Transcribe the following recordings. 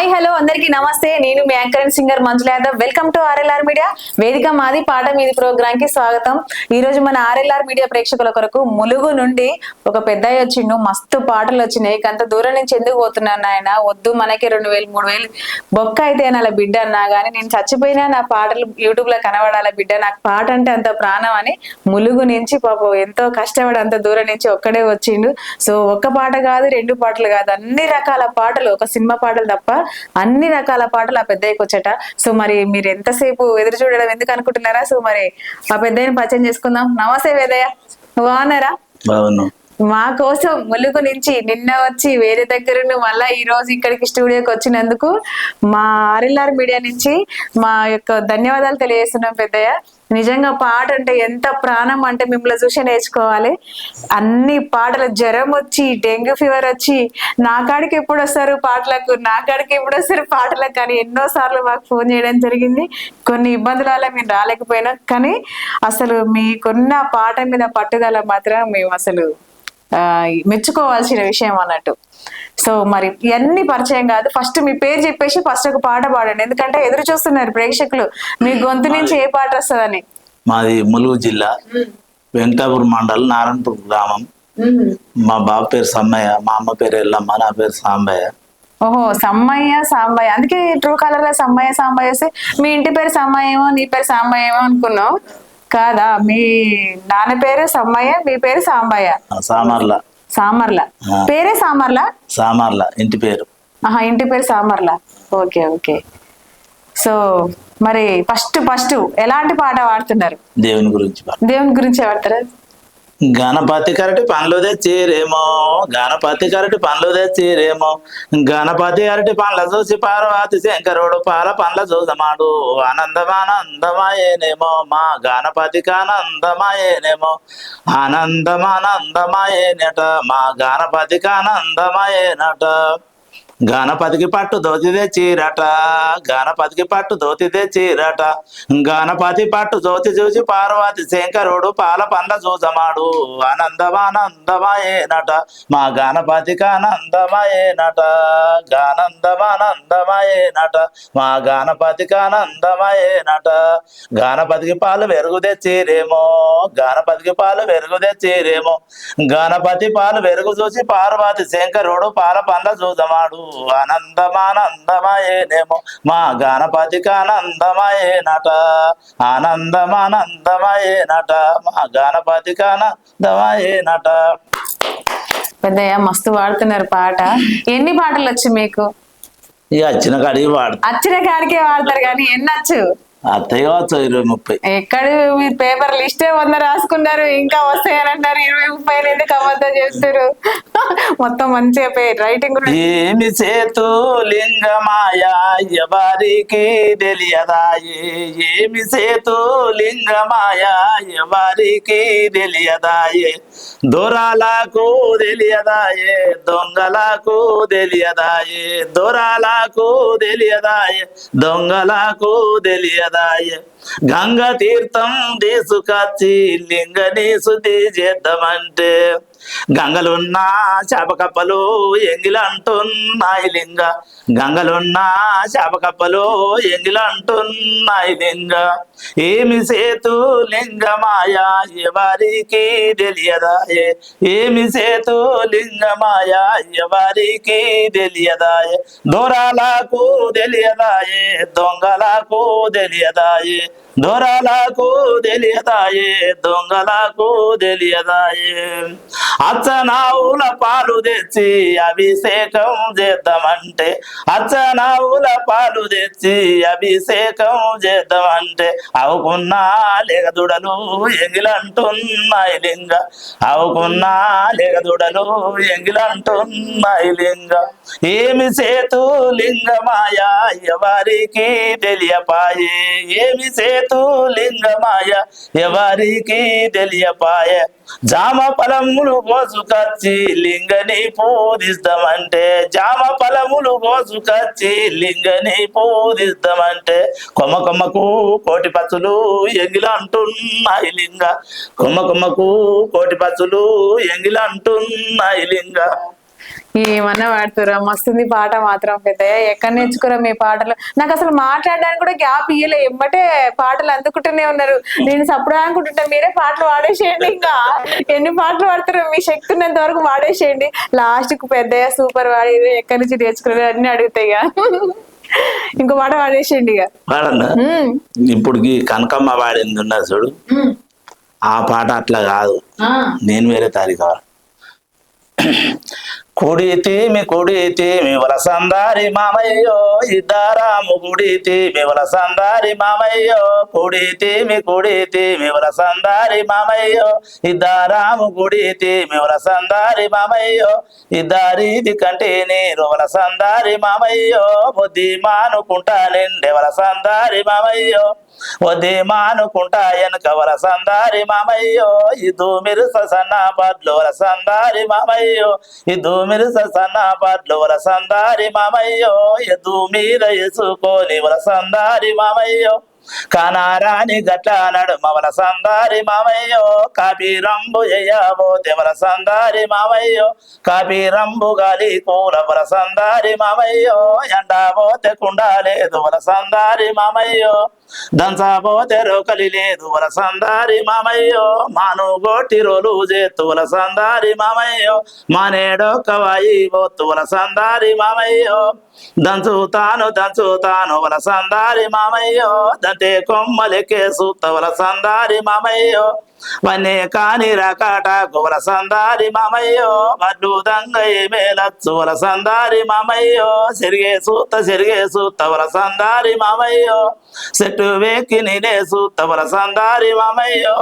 Hi hello అందరికీ నమస్తే. నేను మీ anchor and singer Manjula Yadav. Welcome to RLR media వేదిక మాది పాట మీది ప్రోగ్రామ్కి స్వాగతం. ఈ రోజు మన ఆర్ఎల్ఆర్ మీడియా ప్రేక్షకుల కొరకు ములుగు నుండి ఒక పెద్దయ్య వచ్చిండు. మస్తు పాటలు వచ్చినాయి. అంత దూరం నుంచి ఎందుకు పోతున్నాను ఆయన వద్దు మనకి రెండు వేలు మూడు వేలు. బొక్క అయితే అలా బిడ్డ అన్నా కానీ నేను చచ్చిపోయినా నా పాటలు యూట్యూబ్లో కనబడాల బిడ్డ? నాకు పాట అంటే అంత ప్రాణం అని ములుగు నుంచి పాపం ఎంతో కష్టపడి అంత దూరం నుంచి ఒక్కడే వచ్చిండు. సో ఒక్క పాట కాదు రెండు పాటలు కాదు. అన్ని రకాల పాటలు ఒక సినిమా పాటలు తప్ప అన్ని రకాల పాటలు ఆ పెద్దయ్యకి వచ్చట. సో మరి మీరు ఎంతసేపు ఎదురు చూడడం ఎందుకు అనుకుంటున్నారా? సో మరి ఆ పెద్దయ్యని పరిచయం చేసుకుందాం. నమస్తే వేదయ్య బాగున్నారా? బాగున్నాం. మా కోసం ములుగు నుంచి నిన్న వచ్చి వేరే దగ్గర మళ్ళా ఈ రోజు ఇక్కడికి స్టూడియోకి వచ్చినందుకు మా ఆర్ఎల్ఆర్ మీడియా నుంచి మా యొక్క ధన్యవాదాలు తెలియజేస్తున్నాం పెద్దయ్య. నిజంగా పాట అంటే ఎంత ప్రాణం అంటే మిమ్మల్ని చూసి నేర్చుకోవాలి. అన్ని పాటలు జ్వరం వచ్చి డెంగ్యూ ఫీవర్ వచ్చి నా కాడికి ఎప్పుడు వస్తారు పాటలకు? నా కాడికి ఎప్పుడు వస్తారు పాటలకు? కానీ ఎన్నో సార్లు మాకు ఫోన్ చేయడం జరిగింది. కొన్ని ఇబ్బందుల వల్ల మేము రాలేకపోయినా. కానీ అసలు మీకున్న పాట మీద పట్టుదల మాత్రం మేము అసలు మెచ్చుకోవాల్సిన విషయం అన్నట్టు. సో మరి ఇవన్నీ పరిచయం కాదు. ఫస్ట్ మీ పేరు చెప్పేసి ఫస్ట్ ఒక పాట పాడండి. ఎందుకంటే ఎదురు చూస్తున్నారు ప్రేక్షకులు. మీ గొంతు నుంచి ఏ పాట వస్తుందని? మాది ములుగు జిల్లా వెంకటాపూర్ మండలం నారాయణపూర్ గ్రామం. మా బాబు పేరు సమ్మయ్య మా అమ్మ పేరు ఎల్లమ్మ నా పేరు సాంబయ్య. ఓహో సమ్మయ్య సాంబయ్య. అందుకే ట్రూ కలర్లో సమ్మయ్య సాంబయ్య వస్తే మీ ఇంటి పేరు సమ్మయ్య ఏమో నీ పేరు సాంబయ్య ఏమో అనుకున్నావు. కాదా? మీ నాన్న పేరు సమ్మయ్య మీ పేరు సాంబయ్య? సామర్ల. సామర్ల. పేరే సామర్ల? సామర్ల ఇంటి పేరు. ఆహా ఇంటి పేరు సామర్ల. Okay okay. సో మరి ఫస్ట్ ఫస్ట్ ఎలాంటి పాట పాడుతున్నారు? దేవుని గురించి. దేవుని గురించి పాడతారా గణపతి కరటి పండ్లు తెచ్చిరేమో గణపతి కరటి పండ్లు తెచ్చిరేమో గణపతి అరటి పండ్ల చూసి పార్వతి శంకరుడు పాల పండ్ల చూసమాడు ఆనందమానందమాయేనేమో మా గణపతికి ఆనందమాయేనేమో ఆనందమానందమాయేనట మా గణపతికి ఆనందమాయేనట. గణపతికి పట్టు దోతి తెచ్చిరట గణపతికి పట్టు దోతి తెచ్చిరట గణపతి పట్టు జ్యోతి చూసి పార్వతి శంకరుడు పాల పండ్ల చూసమాడు ఆనందమానందమయేనట మా గణపతికి ఆనందమయేనట గానందమానందమయేనట మా గణపతికి ఆనందమయేనట గణపతికి పాలు వెరుగు తెచ్చిరేమో గణపతికి పాలు వెరుగు తెచ్చిరేమో. గణపతి పాలు వెరుగు చూసి పార్వతి శంకరుడు పాల పండ్ల చూసమాడు ఆనందమానందమయేనేమో. మా గణపతికి ఆనందమయేనట. ఆనందమానందమయేనట. మా గణపతికి ఆనందమయేనట. పెద్దయ్య మస్తు పాడుతున్నారు పాట. ఎన్ని పాటలు వచ్చు మీకు? ఇక వచ్చిన కాడికి వాడు. వచ్చిన కాడికే వాడతారు కానీ ఎన్ని వచ్చు? అత్తయ్య ఇరవై ముప్పై. ఎక్కడ మీ పేపర్ లిస్టే వంద రాసుకున్నారు ఇంకా వస్తాయని అంటారు ఇరవై ముప్పై ఎందుకు అబద్ధం చేస్తారు మొత్తం మంచిగా రైటింగ్ ఏమి సేతు లింగమాయా ఎవరికి తెలియదాయే ఏమి సేతు లింగమాయా ఎవరికి తెలియదాయే దొరాలకు తెలియదాయే దొంగలకు తెలియదాయే దొరాలకు తెలియదాయే దొంగలకు తెలియదాయే గంగ తీర్థం తీసుకొచ్చి లింగని శుద్ధి చేద్దామంటే గంగలున్నా చేపకప్పలు ఎంగిలంటున్నాయి లింగ. గంగలున్నా చేపకప్పలు ఎంగిలంటున్నాయి లింగ. ఏమి సేతు లింగమాయ ఎవరికి తెలియదాయే? ఏమి సేతు లింగమాయ ఎవరికి తెలియదాయే? దూరాలకు తెలియదాయే దొంగలకు తెలియదాయే? దొరలకు తెలియదాయే దొంగలకు తెలియదాయే. అచ్చనావుల పాలు తెచ్చి అభిషేకం చేద్దామంటే అచ్చనావుల పాలు తెచ్చి అభిషేకం చేద్దామంటే అవుకున్నా లేగదుడలు ఎంగిలంటున్నాయి లింగ. అవుకున్నా లేగదుడలు ఎంగిలంటున్నాయి లింగ. ఏమి సేతు లింగమాయ ఎవరికి తెలియపాయే. ఏమి సేతు లింగమాయ ఎవరికి తెలియపాయ. జామ ఫలములు కోసుకొచ్చి లింగని పూజిస్తామంటే జామ ఫలములు కోసుకొచ్చి లింగని పూజిస్తామంటే. కొమ్మ కొమ్మకు కోటి పచ్చులు ఎంగిలంటున్నాయి లింగ. కొమ్మ కొమ్మకు కోటి పచ్చులు ఎంగిలంటున్నాయి లింగ. ఏమన్నా పాడుతురా మస్తుంది పాట మాత్రం పెద్దయ్య. ఎక్కడ నేర్చుకురా మీ పాటలు? నాకు అసలు మాట్లాడడానికి కూడా గ్యాప్ ఇయ్యలే. ఎమ్మటే పాటలు అందుకుంటూనే ఉన్నారు. నేను సప్పుడు అనుకుంటుంటా మీరే పాటలు పాడేసేయండి ఇంకా. ఎన్ని పాటలు పాడుతారు మీ శక్తి ఉన్నంత వరకు పాడేసేయండి లాస్ట్కు పెద్దయ్య సూపర్ పాడి ఎక్కడి నుంచి నేర్చుకున్నారు అన్ని అడుగుతాయి ఇక. పాట పాడేసేయండి ఇక. ఇప్పుడు కనకమ్మ వాడింది చూడు. ఆ పాట అట్లా కాదు. నేను వేరే తారీఖు కుడితీమి కుడితీమి వలసందారి మామయ్యో ఇద్దరాము కుడితీమి వలసందారి మామయ్యో కుడితీమి కుడితీమి వలసందారి మామయ్యో ఇద్దరాము కుడితీమి వలసందారి మామయ్యో ఇద్దరిది కంటే నేను వలసందారి మామయ్యో బుద్ధి మానుకుంటా నిండే వలసందారి మామయ్యో వదే మానుకుంటా వెనక వలసందారి మామయ్యో ఇదు మిరుస సన్న పద్లు వలసందారి మామయ్యో ఇదు మిరుస సన్న పద్లు వలసందారి మామయ్యో ఎదు మీద ఎసుకోని వలసందారి మామయ్యో. కానారాని గట్ల నడుమ వలసందారి మామయ్యో కాపీరంబు దేవల సందారి మామయ్యో కాపీరంబు గాలి కూలవల సందారి మామయ్యో ఎండాబోతే కుండ వల సందారి మామయ్యో దంచాబోతే రోకలి లేదు వల సందారి మామయ్యో మాను గోటి రోలు చేతు సందారి మామయ్యో మానేడొక్కవాయి పోతు సందారి మామయ్యో దంచుతాను దంచుతాను వల సందారి మామయ్యో దంతే కొమ్మలెక్కే సూత వలసందారి మామయ్యో. వనే కాని రకాట సందారి మామయ్యో. వడ్లు దంగ మేలచ్చు సందారి మామయ్యో. సిరిగే సూత సిరిగే సూతవల సందారి మామయ్యో. చెట్టు వేకి నేనే సూత వలసందారి మామయ్యో.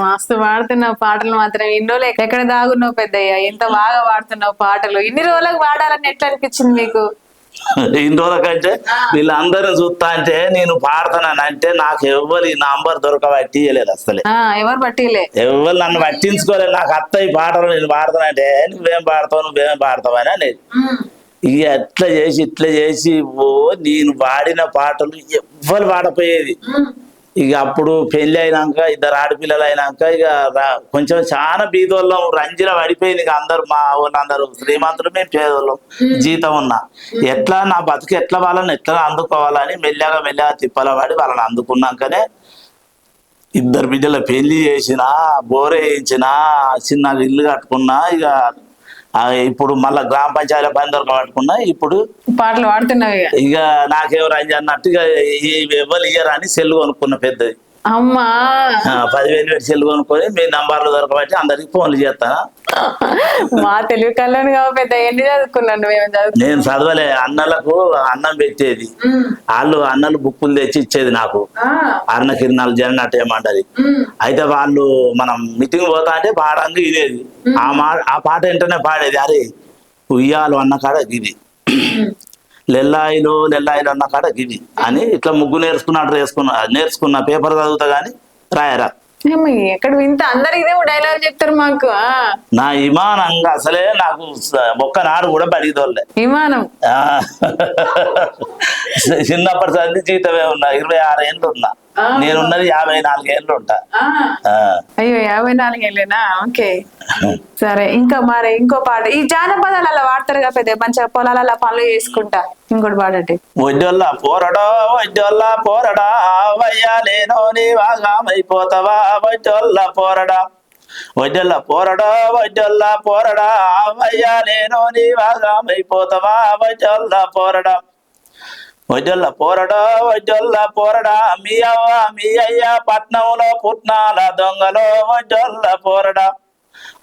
మస్తు పాడుతున్నావు పాటలు మాత్రం. ఇన్ని రోజులు ఎక్కడ దాగున్నావు పెద్దయ్య? ఎంత బాగా పాడుతున్నావు పాటలు. ఇన్ని రోజులకు పాడాలని ఎట్లా అనిపించింది మీకు? ఇన్ని రోజుల కంటే వీళ్ళందరిని చూస్తా అంటే నేను పాడతానని అంటే నాకు ఎవ్వరు నంబర్ దొరకబట్టి ఇయ్యలేదు అసలే ఎవరు పట్టిలే? ఎవరు నన్ను పట్టించుకోలేదు నాకు అత్త ఈ పాటలు నేను పాడతానంటే నువ్వేం పాడతావు నువ్వేం పాడతావు అని అనేది. ఇక అట్లా చేసి ఇట్లా చేసి ఓ నేను పాడిన పాటలు ఎవ్వరు పాడపోయేది. ఇక అప్పుడు పెళ్ళి అయినాక ఇద్దరు ఆడపిల్లలు అయినాక ఇక కొంచెం చాలా బీదోళ్ళం. రంజిల పడిపోయింది ఇక అందరు మా వాళ్ళందరూ శ్రీమంతులు మేము పేదోళ్ళం. జీతం ఉన్నా. ఎట్లా నా బతుకు ఎట్లా వాళ్ళని ఎట్లా అందుకోవాలని మెల్లగా మెల్లగా తిప్పల పడి వాళ్ళని అందుకున్నాకనే ఇద్దరు బిడ్డల పెళ్ళి చేసిన బోరే వేయించిన చిన్న ఇల్లు కట్టుకున్నా ఇక ఇప్పుడు మళ్ళా గ్రామ పంచాయతీ పని పట్టుకున్నా ఇప్పుడు పాటలు పాడుతున్నావు ఇక. ఇక నాకేం రంజి అన్నట్టుగా ఎవరు ఇయ్యరు అని సెల్ కొనుక్కున్న పెద్దది. అమ్మా. పదివేలు పెట్టి సెల్ కొనుక్కొని మీ నంబర్లు దొరకబట్టి అందరికి ఫోన్లు చేస్తాను మా తెలుగు కళ్ళని పెద్ద ఎన్ని చదువుకున్నాను నేను చదవలే అన్నలకు అన్నం పెట్టేది. వాళ్ళు అన్నలు బుక్కులు తెచ్చి ఇచ్చేది నాకు. అన్న కిరణాలు జగన్ ఏమంటది. అయితే వాళ్ళు మనం మీటింగ్ పోతా అంటే పాడంగా ఇదేది. ఆ మా ఆ పాట ఏంటనే పాడేది. అరే ఉయ్యాలు అన్న కాడ గిది లెల్లాయిలు లెల్లాయిలు అన్న కాడ గిది అని ఇట్లా ముగ్గు నేర్చుకున్నట్టు నేర్చుకున్న నేర్చుకున్న. పేపర్ చదువుతా గానీ రాయరా. ఎక్కడ వింత. అందరు ఇదే డైలాగ్ చెప్తారు మాకు. నా ఇమానంగా అసలే నాకు స- ఒక్కనాడు కూడా తోలే విమానం. చిన్నప్పటి సంది జీతమే ఉన్నా ఇరవై ఆరు ఏళ్ళు ఉన్నా నేనున్నది యాభై నాలుగు ఏళ్ళు ఉంటా. అయ్యో యాభై నాలుగు వెళ్ళేనా ఓకే. సరే ఇంకా మరి ఇంకో పాట. ఈ జానపదాలు కూడా పెద్ద మంచిగా పొలాలలో పనులు చేసుకుంటా. ఇంకోటి పాడండి. వడ్డొల్ల పోరడా వడ్డొల్ల పోరడా అవయ్యా నేను నీ వాగామైపోతావా వడ్డొల్ల పోరడా వడ్డొల్ల పోరడా వడ్డొల్ల పోరడా అవయ్యా నేను నీ వాగామైపోతావా వడ్డొల్ల పోరడా వడ్డొల్ల పోరడా వడ్డొల్ల పోరడా మీ అవ్వ మీ అయ్య పట్నంలో పుట్నాల దొంగలో వడ్డొల్ల పోరడా.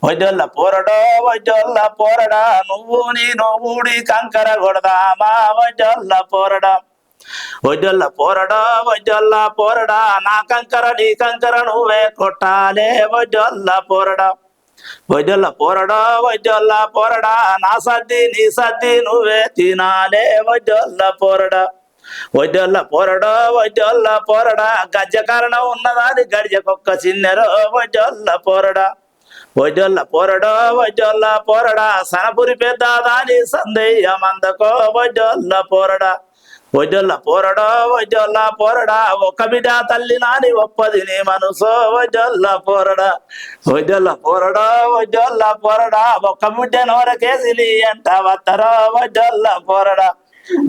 వైద్యుల పోరడో వైద్యుల పోరడా నువ్వు నేను ఊడి కంకర కొడదామా? వైద్యుల పోరడా. వడ్డొల్ల పోరడో వడ్డొల్ల పోరడా నా కంకర నీ కంకర నువ్వే కొట్టాలే. వడ్డొల్ల పోరడా. వడ్డొల్ల పోరడో వడ్డొల్ల పోరడా నా సద్ది నీ సద్ది నువ్వే తినాలే. వడ్డొల్ల పోరడా. వడ్డొల్ల పోరడో వడ్డొల్ల పోరడా గజ్జ కారణం ఉన్నదాది గడిజకొక్క చిన్నెరో. వడ్డొల్ల పోరడా. వజొల్ల పొరడో వజొల్ల పొరడా సనపురి పెద్ద దాని సందేయ మందకో వజొల్ల పొరడా. వజొల్ల పొరడో వజొల్ల పొరడా ఒక్క బిడ్డ తల్లి నాని ఒప్పది నీ మనసో వజొల్ల పొరడా. వజొల్ల పొరడో వజొల్ల పొరడా ఒక్క బిడ్డ నోరకేసి నీ అంట వత్తరా వజొల్ల పొరడా.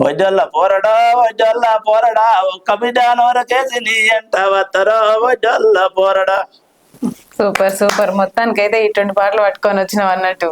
వజొల్ల పోరడా వజొల్ల పొరడా ఒక్క బిడ్డ నోరకేసి నీ అంట వత్తరా వజొల్ల పొరడా. Super super. మొత్తానికైతే ఇటువంటి పాటలు పట్టుకొని వచ్చినావు అన్నట్టు.